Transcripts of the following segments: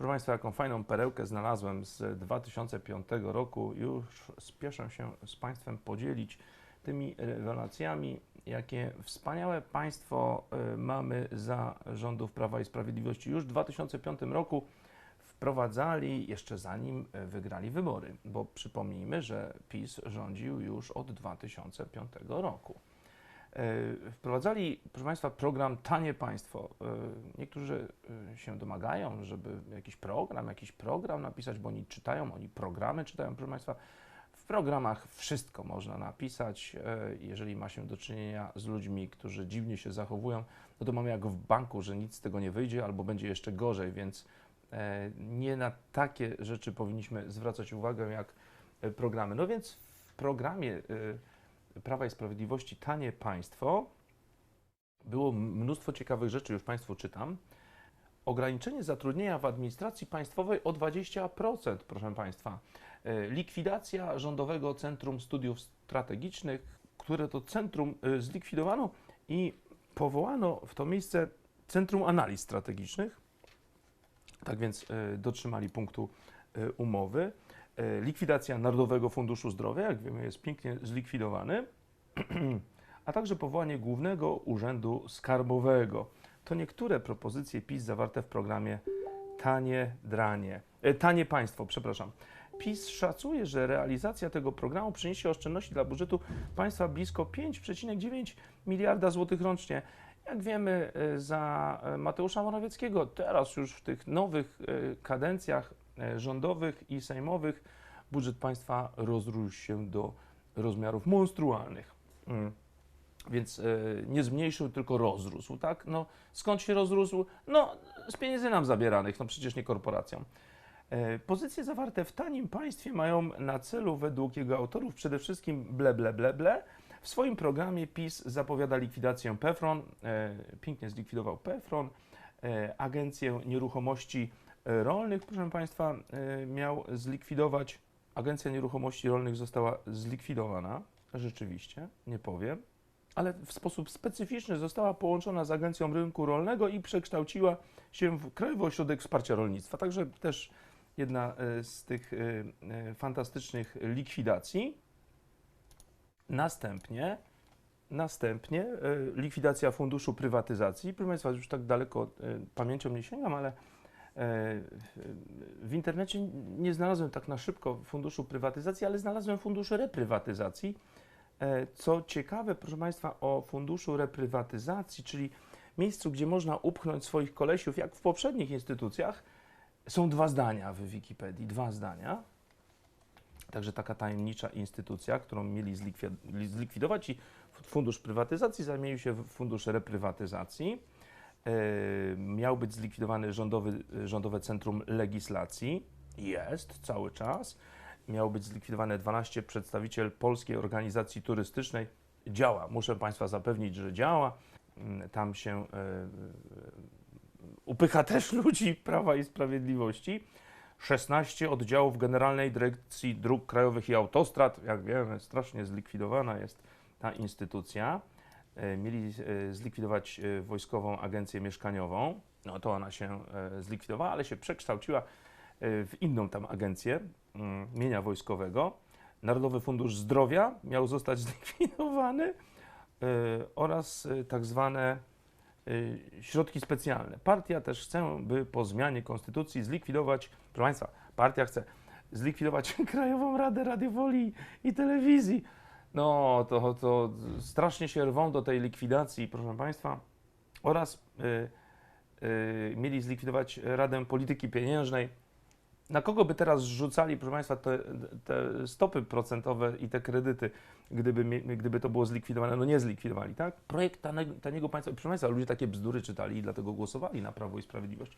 Proszę Państwa, jaką fajną perełkę znalazłem z 2005 roku. Już spieszę się z Państwem podzielić tymi rewelacjami, jakie wspaniałe państwo y, mamy za rządów Prawa i Sprawiedliwości. Już w 2005 roku wprowadzali, jeszcze zanim y, wygrali wybory, bo przypomnijmy, że PiS rządził już od 2005 roku. Y, Wprowadzali, proszę Państwa, program Tanie Państwo. Y, Niektórzy y, się domagają, żeby jakiś program, jakiś program napisać, bo oni czytają, oni programy czytają, proszę Państwa. W programach wszystko można napisać. Jeżeli ma się do czynienia z ludźmi, którzy dziwnie się zachowują, no to mamy jak w banku, że nic z tego nie wyjdzie albo będzie jeszcze gorzej, więc e, nie na takie rzeczy powinniśmy zwracać uwagę jak e, programy. No więc w programie Prawa i Sprawiedliwości Tanie Państwo było mnóstwo ciekawych rzeczy, już Państwu czytam. Ograniczenie zatrudnienia w administracji państwowej o 20%, proszę Państwa. E, Likwidacja Rządowego Centrum Studiów Strategicznych, które to centrum e, zlikwidowano i powołano w to miejsce Centrum Analiz Strategicznych. Tak więc e, dotrzymali punktu umowy. E, Likwidacja Narodowego Funduszu Zdrowia, jak wiemy, jest pięknie zlikwidowany, a także powołanie Głównego Urzędu Skarbowego. To niektóre propozycje PiS zawarte w programie Tanie Dranie, e, Tanie Państwo, przepraszam. PiS szacuje, że realizacja tego programu przyniesie oszczędności dla budżetu państwa blisko 5,9 miliarda złotych rocznie. Jak wiemy, e, za e, Mateusza Morawieckiego, teraz już w tych nowych e, kadencjach e, rządowych i sejmowych, budżet państwa rozrósł się do rozmiarów monstrualnych. Mm. Więc e, nie zmniejszył, tylko rozrósł, tak? No, skąd się rozrósł? No, z pieniędzy nam zabieranych, no przecież nie korporacjom. E, Pozycje zawarte w tanim państwie mają na celu, według jego autorów, przede wszystkim ble, ble, ble, ble. W swoim programie PiS zapowiada likwidację PEFRON, e, pięknie zlikwidował PEFRON, e, Agencję Nieruchomości e, Rolnych, proszę Państwa, e, miał zlikwidować. Agencja Nieruchomości Rolnych została zlikwidowana, rzeczywiście, nie powiem, ale w sposób specyficzny została połączona z Agencją Rynku Rolnego i przekształciła się w Krajowy Ośrodek Wsparcia Rolnictwa. Także też jedna e, z tych e, e, fantastycznych likwidacji. Następnie, następnie e, likwidacja Funduszu Prywatyzacji. Proszę Państwa, już tak daleko e, pamięcią nie sięgam, ale e, w internecie nie znalazłem tak na szybko Funduszu Prywatyzacji, ale znalazłem Fundusz Reprywatyzacji. E, Co ciekawe, proszę Państwa, o Funduszu Reprywatyzacji, czyli miejscu, gdzie można upchnąć swoich kolesiów, jak w poprzednich instytucjach, są dwa zdania w Wikipedii, dwa zdania. Także taka tajemnicza instytucja, którą mieli zlikwi- zlikwidować i Fundusz Prywatyzacji zamienił się w Fundusz Reprywatyzacji. E, miał być zlikwidowany rządowy, rządowe Centrum Legislacji. Jest cały czas. Miało być zlikwidowane 12 przedstawiciel Polskiej Organizacji Turystycznej. Działa, muszę Państwa zapewnić, że działa. Mm, Tam się e, upycha też ludzi Prawa i Sprawiedliwości. 16 oddziałów Generalnej Dyrekcji Dróg Krajowych i Autostrad. Jak wiemy, strasznie zlikwidowana jest ta instytucja. E, Mieli e, zlikwidować e, Wojskową Agencję Mieszkaniową. No to ona się zlikwidowała, ale się przekształciła w inną tam agencję mm, mienia wojskowego. Narodowy Fundusz Zdrowia miał zostać zlikwidowany oraz tak zwane środki specjalne. Partia też chce, by po zmianie konstytucji zlikwidować, proszę Państwa, partia chce zlikwidować Krajową Radę Radiofonii i Telewizji. No, to, to strasznie się rwą do tej likwidacji, proszę Państwa, oraz y, y, mieli zlikwidować Radę Polityki Pieniężnej. Na kogo by teraz rzucali, proszę Państwa, te, te stopy procentowe i te kredyty, gdyby, gdyby to było zlikwidowane? No nie zlikwidowali, tak? Projekt taniego państwa, proszę Państwa, ludzie takie bzdury czytali i dlatego głosowali na Prawo i Sprawiedliwość.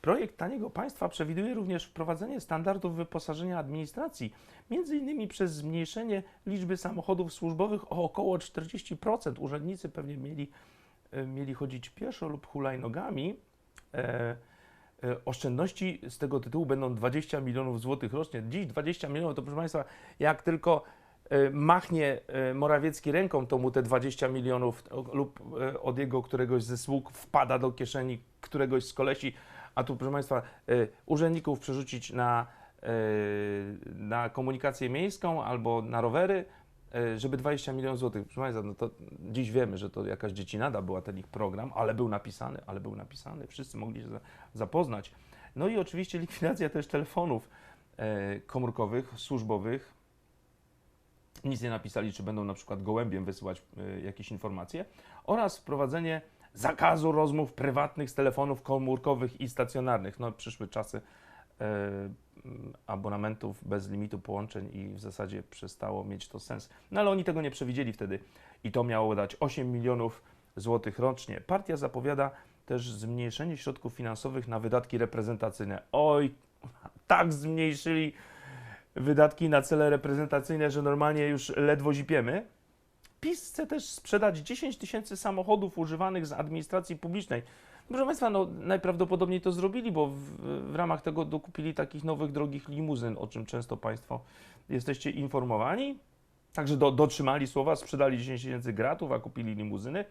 Projekt taniego państwa przewiduje również wprowadzenie standardów wyposażenia administracji, innymi przez zmniejszenie liczby samochodów służbowych o około 40%. Urzędnicy pewnie mieli, e, mieli chodzić pieszo lub hulajnogami. E, e, oszczędności z tego tytułu będą 20 milionów złotych rocznie. Dziś 20 milionów to proszę Państwa, jak tylko e, machnie Morawiecki ręką, to mu te 20 milionów lub od jego któregoś ze sług wpada do kieszeni któregoś z kolesi, a tu, proszę Państwa, y, urzędników przerzucić na, y, na komunikację miejską albo na rowery, y, żeby 20 milionów złotych. Proszę Państwa, no to dziś wiemy, że to jakaś dziecinada była ten ich program, ale był napisany, ale był napisany, wszyscy mogli się za- zapoznać. No i oczywiście likwidacja też telefonów komórkowych, służbowych. Nic nie napisali, czy będą na przykład gołębiem wysyłać jakieś informacje. Oraz wprowadzenie zakazu rozmów prywatnych z telefonów komórkowych i stacjonarnych. No, przyszły czasy e, m, abonamentów bez limitu połączeń i w zasadzie przestało mieć to sens. No ale oni tego nie przewidzieli wtedy i to miało dać 8 milionów złotych rocznie. Partia zapowiada też zmniejszenie środków finansowych na wydatki reprezentacyjne. Oj, tak zmniejszyli wydatki na cele reprezentacyjne, że normalnie już ledwo zipiemy. PiS chce też sprzedać 10 tysięcy samochodów używanych z administracji publicznej. Proszę Państwa, no, najprawdopodobniej to zrobili, bo w, w ramach tego dokupili takich nowych, drogich limuzyn, o czym często Państwo jesteście informowani. Także do, dotrzymali słowa, sprzedali 10 tysięcy gratów, a kupili limuzyny.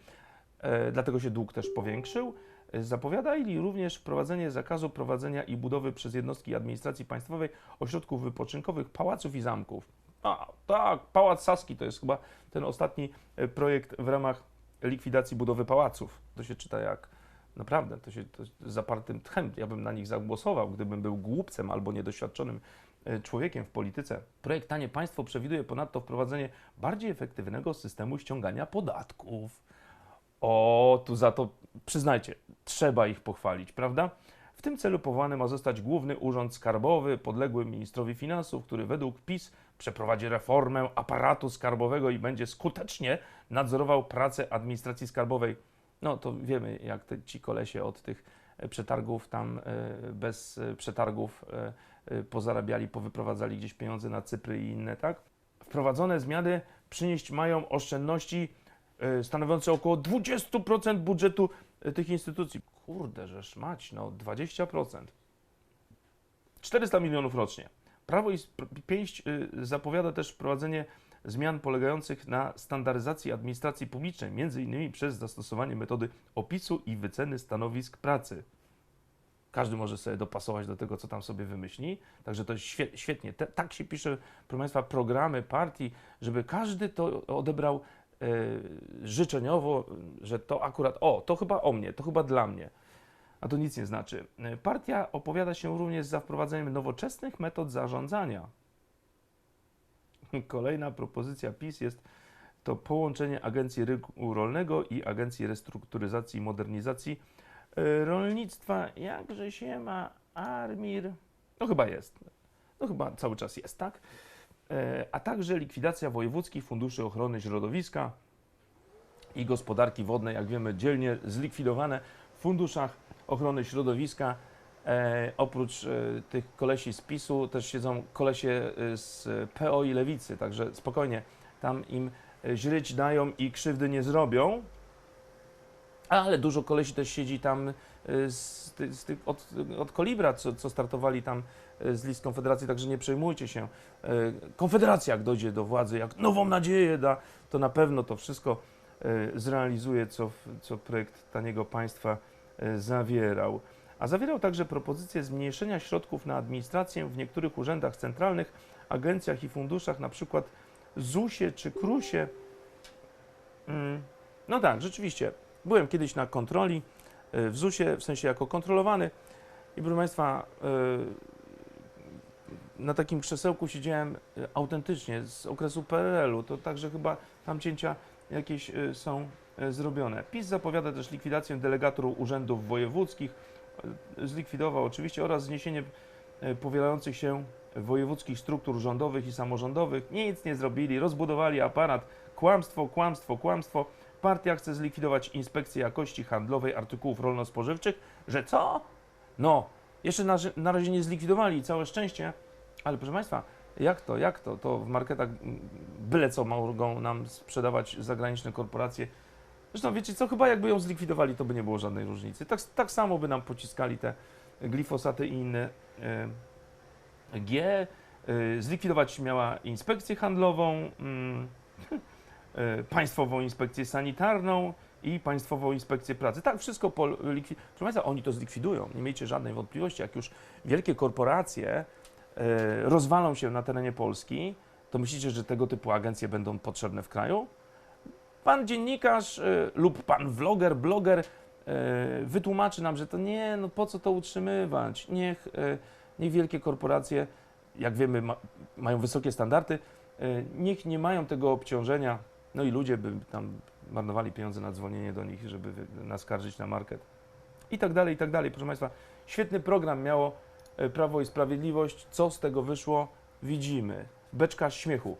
E, dlatego się dług też powiększył. E, Zapowiadali również wprowadzenie zakazu prowadzenia i budowy przez jednostki administracji państwowej ośrodków wypoczynkowych, pałaców i zamków. A, tak, Pałac Saski to jest chyba ten ostatni e, projekt w ramach likwidacji budowy pałaców. To się czyta jak naprawdę, to się to z zapartym tchem. Ja bym na nich zagłosował, gdybym był głupcem albo niedoświadczonym e, człowiekiem w polityce. Projekt Tanie Państwo przewiduje ponadto wprowadzenie bardziej efektywnego systemu ściągania podatków. O, tu za to przyznajcie, trzeba ich pochwalić, prawda? W tym celu powołany ma zostać Główny Urząd Skarbowy, podległy ministrowi finansów, który według PiS przeprowadzi reformę aparatu skarbowego i będzie skutecznie nadzorował pracę administracji skarbowej. No to wiemy, jak te, ci kolesie od tych e, przetargów tam e, bez e, przetargów pozarabiali, powyprowadzali gdzieś pieniądze na Cypry i inne, tak? Wprowadzone zmiany przynieść mają oszczędności stanowiące około 20% budżetu tych instytucji. Kurde, żeż mać, no 20%. 400 milionów rocznie. Prawo i Pięść y, zapowiada też wprowadzenie zmian polegających na standaryzacji administracji publicznej, między innymi przez zastosowanie metody opisu i wyceny stanowisk pracy. Każdy może sobie dopasować do tego, co tam sobie wymyśli. Także to jest świe- świetnie. Tak się pisze, proszę Państwa, programy partii, żeby każdy to odebrał życzeniowo, że to akurat, o, to chyba o mnie, to chyba dla mnie. A to nic nie znaczy. E, Partia opowiada się również za wprowadzeniem nowoczesnych metod zarządzania. Kolejna propozycja PiS jest to połączenie Agencji Rynku Rolnego i Agencji Restrukturyzacji i Modernizacji e, Rolnictwa. Jakże się ma Armir? No chyba jest. No chyba cały czas jest, tak? E, A także likwidacja wojewódzkich funduszy ochrony środowiska i gospodarki wodnej, jak wiemy, dzielnie zlikwidowane w funduszach ochrony środowiska. E, oprócz e, tych kolesi z PiSu też siedzą kolesie e, z PO i Lewicy, także spokojnie, tam im e, źryć dają i krzywdy nie zrobią. Ale dużo kolesi też siedzi tam e, z, z od, od Kolibra, co, co startowali tam e, z list Konfederacji, także nie przejmujcie się. E, Konfederacja, jak dojdzie do władzy, jak nową nadzieję da, to na pewno to wszystko zrealizuje, co, co projekt taniego państwa zawierał. A zawierał także propozycję zmniejszenia środków na administrację w niektórych urzędach centralnych, agencjach i funduszach, na przykład ZUS-ie czy KRUS-ie. Mm, No tak, rzeczywiście. Byłem kiedyś na kontroli e, w ZUS-ie, w sensie jako kontrolowany i proszę Państwa, e, na takim krzesełku siedziałem e, autentycznie z okresu PRL-u, to także chyba tam cięcia jakieś są zrobione. PiS zapowiada też likwidację delegatur urzędów wojewódzkich, zlikwidował oczywiście oraz zniesienie powielających się wojewódzkich struktur rządowych i samorządowych. Nic nie zrobili, rozbudowali aparat. Kłamstwo, kłamstwo, kłamstwo. Partia chce zlikwidować inspekcję jakości handlowej artykułów rolno-spożywczych, że co? No, jeszcze na, na razie nie zlikwidowali, całe szczęście. Ale proszę Państwa, jak to, jak to? To w marketach mm, byle co mogą nam sprzedawać zagraniczne korporacje. Zresztą wiecie co, chyba jakby ją zlikwidowali, to by nie było żadnej różnicy. Tak, tak samo by nam pociskali te glifosaty i inne e, G. E, zlikwidować miała inspekcję handlową, mm, państwową inspekcję sanitarną i Państwową Inspekcję Pracy. Tak, wszystko po likwi- Proszę Państwa, oni to zlikwidują, nie miejcie żadnej wątpliwości. Jak już wielkie korporacje e, rozwalą się na terenie Polski, to myślicie, że tego typu agencje będą potrzebne w kraju? Pan dziennikarz e, lub pan vloger, bloger e, wytłumaczy nam, że to nie, no po co to utrzymywać? Niech, e, niech wielkie korporacje, jak wiemy, ma, mają wysokie standardy, e, niech nie mają tego obciążenia, no i ludzie by tam marnowali pieniądze na dzwonienie do nich, żeby naskarżyć na market i tak dalej, i tak dalej. Proszę Państwa, świetny program miało e, Prawo i Sprawiedliwość. Co z tego wyszło? Widzimy. Beczka śmiechu.